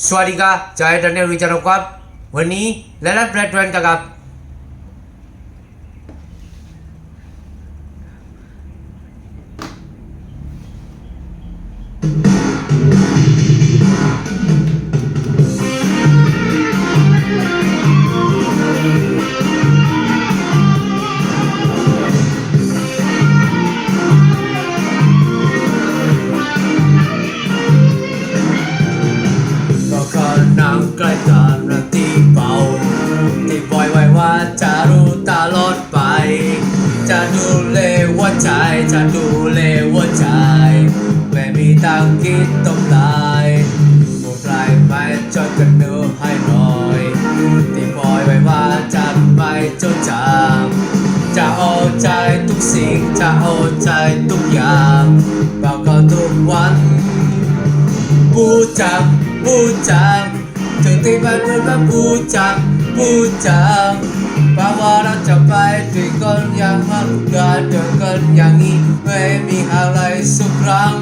สวัสดีครับจอยดันเนลวิจารณ์ครับ วันนี้และนัดแบรดแวนกับก็ ที่เบาที่ปล่อยไว้ว่าจะรู้ตลอดไป จะดูแลหัวใจ จะดูแลหัวใจ ไม่มีทางคิดต้องตายพวกไรไม่จดกันเนื้อให้หน่อย ที่ปล่อยไว้ว่าจะไม่จดจำจะเอาใจทุกสิ่ง จะเอาใจทุกอย่างบอกเขาทุกวันปูจังปูจัง ถึงที่บ้านเราก็ปูจังปูจังเพราะว่าเราจะไปด้วยกันอย่างมันกันเดินกันอย่างนี้ไม่มีอะไรสักครั้ง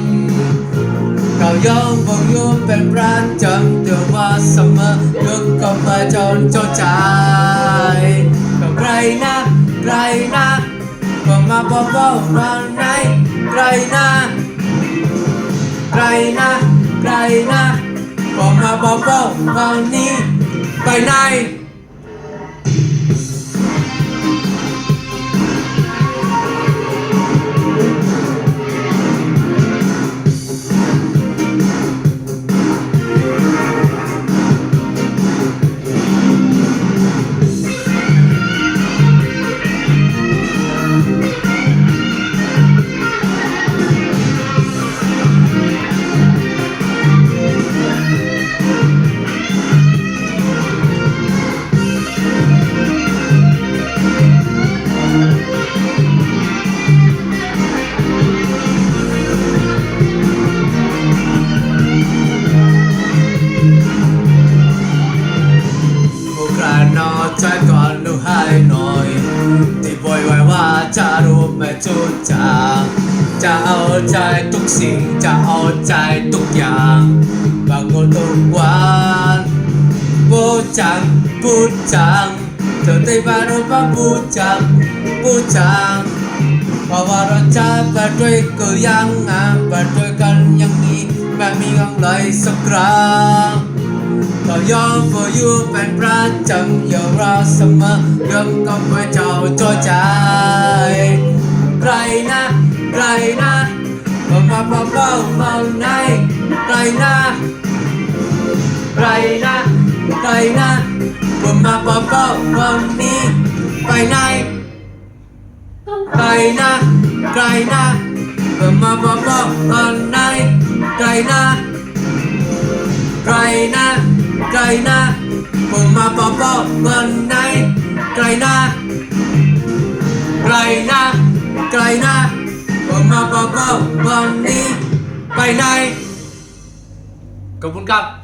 เรายอมบอกยอมเป็นประจำเดี๋ยวว่าเสมอเลิกก็มาจนเจ้าใจก็ใครนะใครนะก็มาบอกว่าวันไหนใครนะใครนะใครนะ บอกมาบอกว่าวันนี้ไปไหน นอใจก่อนดูให้หน่อย ที่บอยไว้ว่าจะรู้ไม่จุดจาจะเอาใจทุกสิ่งจะเอาใจทุกอย่างบางคนทุกวันพูดจังพูดจังเธอได้มารู้ว่าพูดจังพูดจังเพราะว่าเราจะไปด้วยกันยังอะไปด้วยกันอย่างนี้ไม่มีอะไรสักครั้ง ก็ยอม for you เป็นประจำอย่ารอเสมอเรื่องก็ไม่เจ้าตัวใจใครนะใครนะก็มาเบาเบาเบาในใครนะใครนะใครนะก็มาเบาเบาเบานี้ไปไหนใครนะใครนะก็มาเบาเบาเบาในใครนะ ไกลนะผมมาปอบบอกวันไหนไกลนะไกลนะไกลนะผมมาปอบบอกวันนี้ไปไหนขอบคุณครับ